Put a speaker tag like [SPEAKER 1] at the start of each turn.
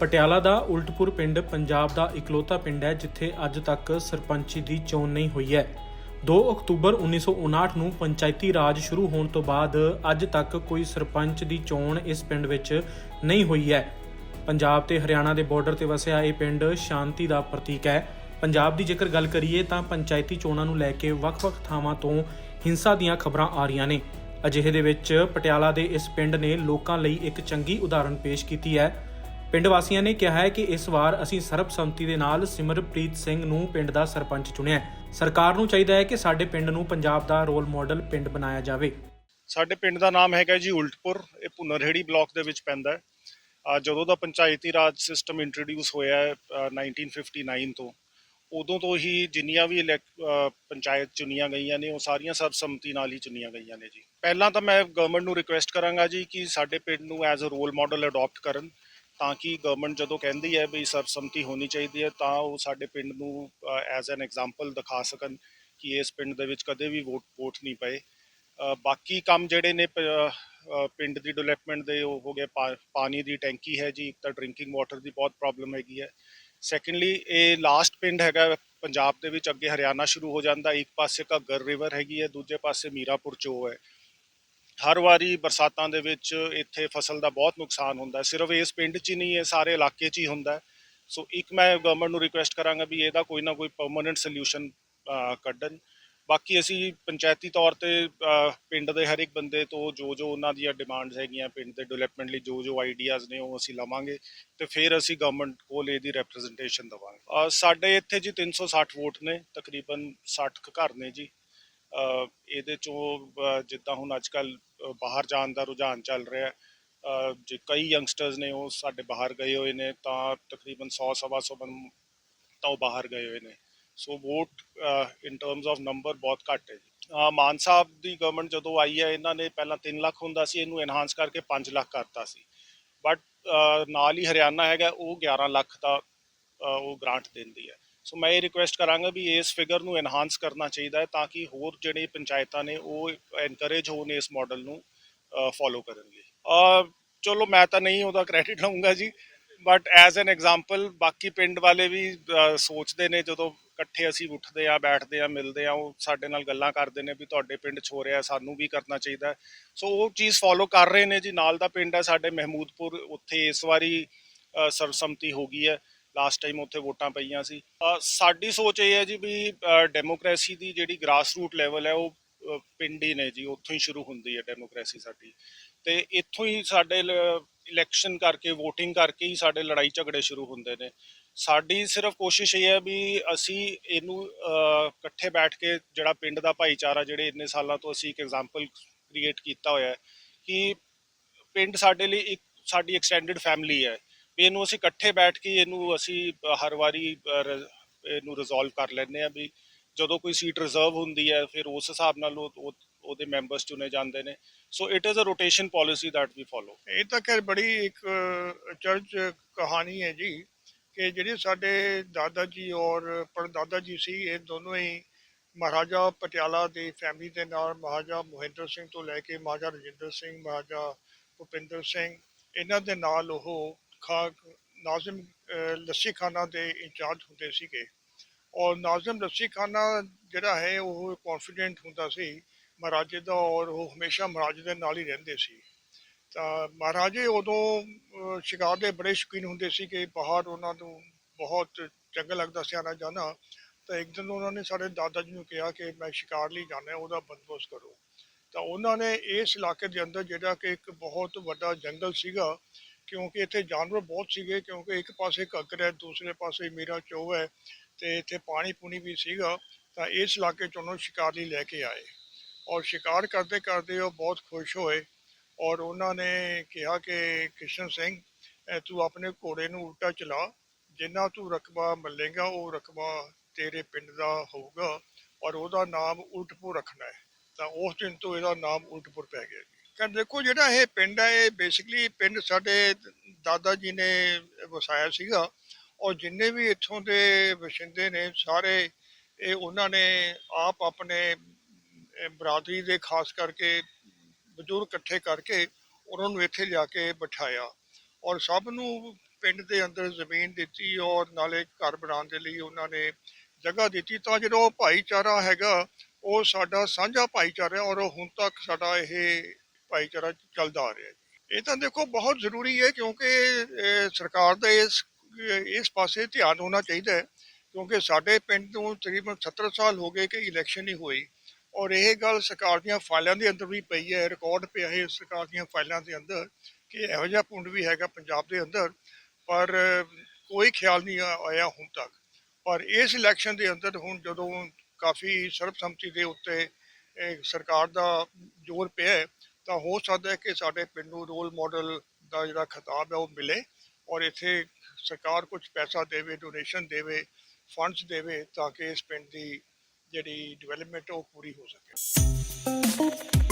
[SPEAKER 1] ਪਟਿਆਲਾ ਦਾ ਉਲਟਪੁਰ ਪਿੰਡ ਪੰਜਾਬ ਦਾ ਇਕਲੌਤਾ ਪਿੰਡ ਹੈ, ਜਿੱਥੇ ਅੱਜ ਤੱਕ ਸਰਪੰਚੀ ਦੀ ਚੋਣ ਨਹੀਂ ਹੋਈ ਹੈ। 2 ਅਕਤੂਬਰ 1959 ਨੂੰ ਪੰਚਾਇਤੀ ਰਾਜ ਸ਼ੁਰੂ ਹੋਣ ਤੋਂ ਬਾਅਦ ਅੱਜ ਤੱਕ ਕੋਈ ਸਰਪੰਚ ਦੀ ਚੋਣ ਇਸ ਪਿੰਡ ਵਿੱਚ ਨਹੀਂ ਹੋਈ ਹੈ। ਪੰਜਾਬ ਤੇ ਹਰਿਆਣਾ ਦੇ ਬਾਰਡਰ ਤੇ ਵਸਿਆ ਇਹ ਪਿੰਡ ਸ਼ਾਂਤੀ ਦਾ ਪ੍ਰਤੀਕ ਹੈ। ਪੰਜਾਬ ਦੀ ਜੇਕਰ ਗੱਲ ਕਰੀਏ ਤਾਂ ਪੰਚਾਇਤੀ ਚੋਣਾਂ ਨੂੰ ਲੈ ਕੇ ਵੱਖ-ਵੱਖ ਥਾਵਾਂ ਤੋਂ ਹਿੰਸਾ ਦੀਆਂ ਖਬਰਾਂ ਆ ਰਹੀਆਂ ਨੇ। ਅਜਿਹੇ ਦੇ ਵਿੱਚ ਪਟਿਆਲਾ ਦੇ ਇਸ ਪਿੰਡ ਨੇ ਲੋਕਾਂ ਲਈ ਇੱਕ ਚੰਗੀ ਉਦਾਹਰਣ ਪੇਸ਼ ਕੀਤੀ ਹੈ। ਪਿੰਡ ਵਾਸੀਆਂ ਨੇ ਕਿਹਾ ਹੈ ਕਿ ਇਸ ਵਾਰ ਅਸੀਂ ਸਰਬਸੰਮਤੀ ਦੇ ਨਾਲ ਸਿਮਰਪ੍ਰੀਤ ਸਿੰਘ ਨੂੰ ਪਿੰਡ ਦਾ ਸਰਪੰਚ ਚੁਣਿਆ ਹੈ। ਸਰਕਾਰ ਨੂੰ ਚਾਹੀਦਾ ਹੈ ਕਿ ਸਾਡੇ ਪਿੰਡ ਨੂੰ ਪੰਜਾਬ ਦਾ ਰੋਲ ਮਾਡਲ ਪਿੰਡ ਬਣਾਇਆ ਜਾਵੇ।
[SPEAKER 2] ਸਾਡੇ ਪਿੰਡ ਦਾ ਨਾਮ ਹੈਗਾ ਜੀ ਉਲਟਪੁਰ। ਇਹ ਭੁਨਰਹੇੜੀ ਬਲਾਕ ਦੇ ਵਿੱਚ ਪੈਂਦਾ ਹੈ। ਜਦੋਂ ਦਾ ਪੰਚਾਇਤੀ ਰਾਜ ਸਿਸਟਮ ਇੰਟਰੋਡਿਊਸ ਹੋਇਆ ਹੈ, ਅਹ 1959 ਤੋਂ, ਉਦੋਂ ਤੋਂ ਹੀ ਜਿੰਨੀਆਂ ਵੀ elect- ਪੰਚਾਇਤ ਚੁਣੀਆਂ ਗਈਆਂ ਨੇ, ਉਹ ਸਾਰੀਆਂ ਸਰਬਸੰਮਤੀ ਨਾਲ ਹੀ ਚੁਣੀਆਂ ਗਈਆਂ ਨੇ ਜੀ। ਪਹਿਲਾਂ ਤਾਂ ਮੈਂ ਗਵਰਨਮੈਂਟ ਨੂੰ ਰਿਕੁਐਸਟ ਕਰਾਂਗਾ ਜੀ ਕਿ ਸਾਡੇ ਪਿੰਡ ਨੂੰ as a role model adopt ਕਰਨ। ਤਾਂ ਕਿ ਗਵਰਨਮੈਂਟ ਜਦੋਂ ਕਹਿੰਦੀ ਹੈ ਵੀ ਸਰਬਸੰਮਤੀ ਹੋਣੀ ਚਾਹੀਦੀ ਹੈ, ਤਾਂ ਉਹ ਸਾਡੇ ਪਿੰਡ ਨੂੰ ਐਜ਼ ਐਨ ਐਗਜ਼ਾਮਪਲ ਦਿਖਾ ਸਕਣ ਕਿ ਇਸ ਪਿੰਡ ਦੇ ਵਿੱਚ ਕਦੇ ਵੀ ਵੋਟ ਵੋਟ ਨਹੀਂ ਪਏ। ਬਾਕੀ ਕੰਮ ਜਿਹੜੇ ਨੇ ਪਿੰਡ ਦੀ ਡਿਵੈਲਪਮੈਂਟ ਦੇ ਉਹ ਹੋ ਗਏ, ਪਾ- ਪਾਣੀ ਦੀ ਟੈਂਕੀ ਹੈ ਜੀ ਇੱਕ ਤਾਂ ਡਰਿੰਕਿੰਗ ਵਾਟਰ ਦੀ ਬਹੁਤ ਪ੍ਰੋਬਲਮ ਹੈਗੀ ਹੈ। ਸੈਕੰਡਲੀ ਇਹ ਲਾਸਟ ਪਿੰਡ ਹੈਗਾ ਪੰਜਾਬ ਦੇ ਵਿੱਚ, ਅੱਗੇ ਹਰਿਆਣਾ ਸ਼ੁਰੂ ਹੋ ਜਾਂਦਾ, ਇੱਕ ਪਾਸੇ ਘੱਗਰ ਰਿਵਰ ਹੈਗੀ ਹੈ, ਦੂਜੇ ਪਾਸੇ ਮੀਰਾਪੁਰ ਚੋ ਹੈ। ਹਰ ਵਾਰੀ ਬਰਸਾਤਾਂ ਦੇ ਵਿੱਚ ਇੱਥੇ ਫਸਲ ਦਾ ਬਹੁਤ ਨੁਕਸਾਨ ਹੁੰਦਾ ਸਿਰਫ ਇਸ ਪਿੰਡ 'ਚ ਹੀ ਨਹੀਂ ਹੈ ਸਾਰੇ ਇਲਾਕੇ 'ਚ ਹੀ ਹੁੰਦਾ ਸੋ ਇੱਕ ਮੈਂ ਗਵਰਨਮੈਂਟ ਨੂੰ ਰਿਕੁਐਸਟ ਕਰਾਂਗਾ ਵੀ ਇਹਦਾ ਕੋਈ ਨਾ ਕੋਈ ਪਰਮਨੈਂਟ ਸੋਲੂਸ਼ਨ ਕੱਢਣ। ਬਾਕੀ ਅਸੀਂ ਪੰਚਾਇਤੀ ਤੌਰ ਤੇ ਪਿੰਡ ਦੇ ਹਰ ਇੱਕ ਬੰਦੇ ਤੋਂ ਜੋ ਜੋ ਉਹਨਾਂ ਦੀਆਂ ਡਿਮਾਂਡਸ ਹੈਗੀਆਂ, ਪਿੰਡ ਦੇ ਡਿਵੈਲਪਮੈਂਟ ਲਈ ਜੋ ਜੋ ਆਈਡੀਆਜ਼ ਨੇ ਉਹ ਅਸੀਂ ਲਵਾਂਗੇ ਤੇ ਫਿਰ ਅਸੀਂ ਗਵਰਨਮੈਂਟ ਕੋਲ ਇਹਦੀ ਰਿਪਰੈਜ਼ੈਂਟੇਸ਼ਨ ਦਵਾਂਗੇ। ਸਾਡੇ ਇੱਥੇ ਜੀ 360 ਵੋਟ ਨੇ, ਤਕਰੀਬਨ 60 ਕੁ ਘਰ ਨੇ ਜੀ। ਇਹਦੇ ਚੋਂ ਜਿੱਦਾਂ ਹੁਣ ਅੱਜ ਅੱਜਕੱਲ ਬਾਹਰ ਜਾਣ ਦਾ ਰੁਝਾਨ ਚੱਲ ਰਿਹਾ ਜੇ ਕਈ ਯੰਗਸਟਰਸ ਨੇ ਉਹ ਸਾਡੇ ਬਾਹਰ ਗਏ ਹੋਏ ਨੇ, ਤਾਂ ਤਕਰੀਬਨ 100 ਸਵਾ ਸੌ ਬੰ ਤਾਂ ਉਹ ਬਾਹਰ ਗਏ ਹੋਏ ਨੇ। So vote in terms of number ਬਹੁਤ ਘੱਟ ਹੈ ਜੀ। ਮਾਨ ਸਾਹਿਬ ਦੀ ਗਵਰਨਮੈਂਟ ਜਦੋਂ ਆਈ ਹੈ, ਇਹਨਾਂ ਨੇ ਪਹਿਲਾਂ 3 ਲੱਖ ਹੁੰਦਾ ਸੀ, ਇਹਨੂੰ ਐਨਹਾਂਸ ਕਰਕੇ 5 ਲੱਖ ਕਰਤਾ ਸੀ। ਬਟ ਨਾਲ ਹੀ ਹਰਿਆਣਾ ਹੈਗਾ, ਉਹ 11 ਲੱਖ ਦਾ ਉਹ ਗ੍ਰਾਂਟ ਦਿੰਦੀ ਹੈ। ਸੋ ਮੈਂ ਇਹ ਰਿਕੁਐਸਟ ਕਰਾਂਗਾ ਵੀ ਇਸ ਫਿਗਰ ਨੂੰ ਐਨਹਾਂਸ ਕਰਨਾ ਚਾਹੀਦਾ ਹੈ ਤਾਂ ਕਿ ਹੋਰ ਜਿਹੜੇ ਪੰਚਾਇਤਾਂ ਨੇ ਉਹ ਐਨਕਰੇਜ ਹੋਣ ਇਸ ਮਾਡਲ ਨੂੰ ਫੋਲੋ ਕਰਨ ਲਈ। ਚਲੋ ਮੈਂ ਤਾਂ ਨਹੀਂ ਉਹਦਾ ਕ੍ਰੈਡਿਟ ਲਵਾਂਗਾ ਜੀ ਬਟ ਐਜ਼ ਐਨ ਐਗਜ਼ਾਮਪਲ ਬਾਕੀ ਪਿੰਡ ਵਾਲੇ ਵੀ ਸੋਚਦੇ ਨੇ ਜਦੋਂ ਇਕੱਠੇ ਅਸੀਂ ਉੱਠਦੇ ਆ ਬੈਠਦੇ ਆ ਮਿਲਦੇ ਆ ਉਹ ਸਾਡੇ ਨਾਲ ਗੱਲਾਂ ਕਰਦੇ ਨੇ ਵੀ ਤੁਹਾਡੇ ਪਿੰਡ 'ਚ ਹੋ ਰਿਹਾ ਸਾਨੂੰ ਵੀ ਕਰਨਾ ਚਾਹੀਦਾ ਸੋ ਉਹ ਚੀਜ਼ ਫੋਲੋ ਕਰ ਰਹੇ ਨੇ ਜੀ ਨਾਲ ਦਾ ਪਿੰਡ ਹੈ ਸਾਡੇ ਮਹਿਮੂਦਪੁਰ ਉੱਥੇ ਇਸ ਵਾਰੀ ਅਹ, ਸਰਬਸੰਮਤੀ ਹੋ ਗਈ ਹੈ। ਲਾਸਟ ਟਾਈਮ ਉੱਥੇ ਵੋਟਾਂ ਪਈਆਂ ਸੀ। ਸਾਡੀ ਸੋਚ ਇਹ ਹੈ ਜੀ ਵੀ ਡੈਮੋਕ੍ਰੇਸੀ ਦੀ ਜਿਹੜੀ ਗ੍ਰਾਸ ਰੂਟ ਲੈਵਲ ਹੈ, ਉਹ ਪਿੰਡ ਹੀ ਨੇ ਜੀ, ਉੱਥੋਂ ਹੀ ਸ਼ੁਰੂ ਹੁੰਦੀ ਹੈ ਡੈਮੋਕ੍ਰੇਸੀ ਸਾਡੀ। ਤੇ ਇੱਥੋਂ ਹੀ ਸਾਡੇ ਇਲੈਕਸ਼ਨ ਕਰਕੇ, VOTING ਕਰਕੇ ਹੀ ਸਾਡੇ ਲੜਾਈ ਝਗੜੇ ਸ਼ੁਰੂ ਹੁੰਦੇ ਨੇ। ਸਾਡੀ ਸਿਰਫ ਕੋਸ਼ਿਸ਼ ਇਹ ਹੈ ਵੀ ਅਸੀਂ ਇਹਨੂੰ ਇਕੱਠੇ ਬੈਠ ਕੇ ਜਿਹੜਾ ਪਿੰਡ ਦਾ ਭਾਈਚਾਰਾ, ਜਿਹੜੇ ਇੰਨੇ ਸਾਲਾਂ ਤੋਂ ਅਸੀਂ ਇੱਕ ਐਗਜ਼ਾਮਪਲ ਕ੍ਰੀਏਟ ਕੀਤਾ ਹੋਇਆ ਹੈ, ਕਿ ਪਿੰਡ ਸਾਡੇ ਲਈ ਇੱਕ, ਸਾਡੀ ਐਕਸਟੈਂਡਡ ਫੈਮਿਲੀ ਹੈ। ਇਹਨੂੰ ਅਸੀਂ ਇਕੱਠੇ ਬੈਠ ਕੇ ਇਹਨੂੰ ਅਸੀਂ ਹਰ ਵਾਰੀ ਇਹਨੂੰ ਰਿਜ਼ੋਲਵ ਕਰ ਲੈਂਦੇ ਆ ਵੀ ਜਦੋਂ ਕੋਈ ਸੀਟ ਰਿਜ਼ਰਵ ਹੁੰਦੀ ਹੈ, ਫਿਰ ਉਸ ਹਿਸਾਬ ਨਾਲ ਉਹ ਉਹਦੇ ਮੈਂਬਰਸ ਚੁਣੇ ਜਾਂਦੇ ਨੇ। So it is a rotation policy that we follow
[SPEAKER 3] ਇਹ ਤਾਂ ਖੈਰ ਬੜੀ ਇੱਕ ਚਰਚ ਕਹਾਣੀ ਹੈ ਜੀ ਕਿ ਜਿਹੜੇ ਸਾਡੇ ਦਾਦਾ ਜੀ ਔਰ ਪੜਦਾਦਾ ਜੀ ਸੀ, ਇਹ ਦੋਨੋਂ ਹੀ ਮਹਾਰਾਜਾ ਪਟਿਆਲਾ ਦੀ ਫੈਮਿਲੀ ਦੇ ਨਾਲ ਮਹਾਰਾਜਾ ਮੋਹਿੰਦਰ ਸਿੰਘ ਤੋਂ ਲੈ ਕੇ ਮਹਾਰਾਜਾ ਰਜਿੰਦਰ ਸਿੰਘ, ਮਹਾਰਾਜਾ ਭੁਪਿੰਦਰ ਸਿੰਘ, ਇਹਨਾਂ ਦੇ ਨਾਲ ਉਹ ਖਾ ਨਾਜ਼ਮ ਲੱਸੀ ਖਾਨਾ ਦੇ ਇੰਚਾਰਜ ਹੁੰਦੇ ਸੀਗੇ। ਔਰ ਨਾਜ਼ਮ ਲੱਸੀ ਖਾਨਾ ਜਿਹੜਾ ਹੈ, ਉਹ ਕੌਨਫੀਡੈਂਟ ਹੁੰਦਾ ਸੀ ਮਹਾਰਾਜੇ ਦਾ ਔਰ ਉਹ ਹਮੇਸ਼ਾ ਮਹਾਰਾਜੇ ਦੇ ਨਾਲ ਹੀ ਰਹਿੰਦੇ ਸੀ। ਤਾਂ ਮਹਾਰਾਜੇ ਉਦੋਂ ਸ਼ਿਕਾਰ ਦੇ ਬੜੇ ਸ਼ੌਕੀਨ ਹੁੰਦੇ ਸੀ ਕਿ ਬਾਹਰ ਉਹਨਾਂ ਨੂੰ ਬਹੁਤ ਚੰਗਾ ਲੱਗਦਾ ਸੀ ਆਣਾ ਜਾਣਾ। ਤਾਂ ਇੱਕ ਦਿਨ ਉਹਨਾਂ ਨੇ ਸਾਡੇ ਦਾਦਾ ਜੀ ਨੂੰ ਕਿਹਾ ਕਿ ਮੈਂ ਸ਼ਿਕਾਰ ਲਈ ਜਾਣਾ, ਉਹਦਾ ਬੰਦੋਬਸਤ ਕਰੋ। ਤਾਂ ਉਹਨਾਂ ਨੇ ਇਸ ਇਲਾਕੇ ਦੇ ਅੰਦਰ ਜਿਹੜਾ ਕਿ ਇੱਕ ਬਹੁਤ ਵੱਡਾ ਜੰਗਲ ਸੀਗਾ ਕਿਉਂਕਿ ਇੱਥੇ ਜਾਨਵਰ ਬਹੁਤ ਸੀਗੇ, ਕਿਉਂਕਿ ਇੱਕ ਪਾਸੇ ਘੱਗਰ ਹੈ, ਦੂਸਰੇ ਪਾਸੇ ਮੀਰਾ ਚੋ ਹੈ ਤੇ ਇੱਥੇ ਪਾਣੀ ਪੂਣੀ ਵੀ ਸੀਗਾ, ਤਾਂ ਇਸ ਇਲਾਕੇ 'ਚ ਉਹਨੂੰ ਸ਼ਿਕਾਰ ਲਈ ਲੈ ਕੇ ਆਏ। ਔਰ ਸ਼ਿਕਾਰ ਕਰਦੇ ਕਰਦੇ ਉਹ ਬਹੁਤ ਖੁਸ਼ ਹੋਏ ਔਰ ਉਹਨਾਂ ਨੇ ਕਿਹਾ ਕਿ, ਕ੍ਰਿਸ਼ਨ ਸਿੰਘ ਤੂੰ ਆਪਣੇ ਘੋੜੇ ਨੂੰ ਉਲਟਾ ਚਲਾ, ਜਿੰਨਾ ਤੂੰ ਰਕਬਾ ਮੱਲੇਗਾ, ਉਹ ਰਕਬਾ ਤੇਰੇ ਪਿੰਡ ਦਾ ਹੋਊਗਾ ਔਰ ਉਹਦਾ ਨਾਮ ਉਲਟਪੁਰ ਰੱਖਣਾ ਹੈ। ਤਾਂ ਉਸ ਦਿਨ ਤੋਂ ਇਹਦਾ ਨਾਮ ਉਲਟਪੁਰ ਪੈ ਗਿਆ ਜੀ ਦੇਖੋ ਜਿਹੜਾ ਇਹ ਪਿੰਡ ਹੈ, ਇਹ ਬੇਸਿਕਲੀ ਪਿੰਡ ਸਾਡੇ ਦਾਦਾ ਜੀ ਨੇ ਵਸਾਇਆ ਸੀਗਾ। ਔਰ ਜਿੰਨੇ ਵੀ ਇੱਥੋਂ ਦੇ ਵਸਿੰਦੇ ਨੇ ਸਾਰੇ, ਇਹ ਉਹਨਾਂ ਨੇ ਆਪ ਆਪਣੇ ਬਰਾਦਰੀ ਦੇ ਖਾਸ ਕਰਕੇ ਬਜ਼ੁਰਗ ਇਕੱਠੇ ਕਰਕੇ ਉਹਨਾਂ ਨੂੰ ਇੱਥੇ ਲਿਆ ਕੇ ਬਿਠਾਇਆ। ਔਰ ਸਭ ਨੂੰ ਪਿੰਡ ਦੇ ਅੰਦਰ ਜ਼ਮੀਨ ਦਿੱਤੀ ਔਰ ਨਾਲੇ ਘਰ ਬਣਾਉਣ ਦੇ ਲਈ ਉਹਨਾਂ ਨੇ ਜਗ੍ਹਾ ਦਿੱਤੀ। ਤਾਂ ਜਿਹੜਾ ਉਹ ਭਾਈਚਾਰਾ ਹੈਗਾ, ਉਹ ਸਾਡਾ ਸਾਂਝਾ ਭਾਈਚਾਰਾ ਔਰ ਹੁਣ ਤੱਕ ਸਾਡਾ ਇਹ ਭਾਈਚਾਰਾ ਚੱਲਦਾ ਆ ਰਿਹਾ ਹੈ ਇਹ ਤਾਂ ਦੇਖੋ ਬਹੁਤ ਜ਼ਰੂਰੀ ਹੈ ਕਿਉਂਕਿ ਸਰਕਾਰ ਦਾ ਇਸ ਇਸ ਪਾਸੇ ਧਿਆਨ ਹੋਣਾ ਚਾਹੀਦਾ ਹੈ। ਕਿਉਂਕਿ ਸਾਡੇ ਪਿੰਡ ਨੂੰ ਤਕਰੀਬਨ 70 ਸਾਲ ਹੋ ਗਏ ਕਿ ਇਲੈਕਸ਼ਨ ਨਹੀਂ ਹੋਈ। ਔਰ ਇਹ ਗੱਲ ਸਰਕਾਰ ਦੀਆਂ ਫਾਈਲਾਂ ਦੇ ਅੰਦਰ ਵੀ ਪਈ ਹੈ ਰਿਕਾਰਡ ਪਿਆ ਹੈ ਸਰਕਾਰ ਦੀਆਂ ਫਾਈਲਾਂ ਦੇ ਅੰਦਰ ਕਿ ਇਹੋ ਜਿਹਾ ਪੁੰਡ ਵੀ ਹੈਗਾ ਪੰਜਾਬ ਦੇ ਅੰਦਰ, ਪਰ ਕੋਈ ਖਿਆਲ ਨਹੀਂ ਆਇਆ ਹੁਣ ਤੱਕ। ਪਰ ਇਸ ਇਲੈਕਸ਼ਨ ਦੇ ਅੰਦਰ ਹੁਣ ਜਦੋਂ ਕਾਫੀ ਸਰਬਸੰਮਤੀ ਦੇ ਉੱਤੇ ਸਰਕਾਰ ਦਾ ਜ਼ੋਰ ਪਿਆ ਤਾਂ ਹੋ ਸਕਦਾ ਹੈ ਕਿ ਸਾਡੇ ਪਿੰਡ ਨੂੰ ਰੋਲ ਮਾਡਲ ਦਾ ਜਿਹੜਾ ਖਿਤਾਬ ਹੈ ਉਹ ਮਿਲੇ ਔਰ ਇੱਥੇ ਸਰਕਾਰ ਕੁਝ ਪੈਸਾ ਦੇਵੇ ਡੋਨੇਸ਼ਨ ਦੇਵੇ ਫੰਡਸ ਦੇਵੇ ਤਾਂ ਕਿ ਇਸ ਪਿੰਡ ਦੀ ਜਿਹੜੀ ਡਿਵੈਲਪਮੈਂਟ ਉਹ ਪੂਰੀ ਹੋ ਸਕੇ।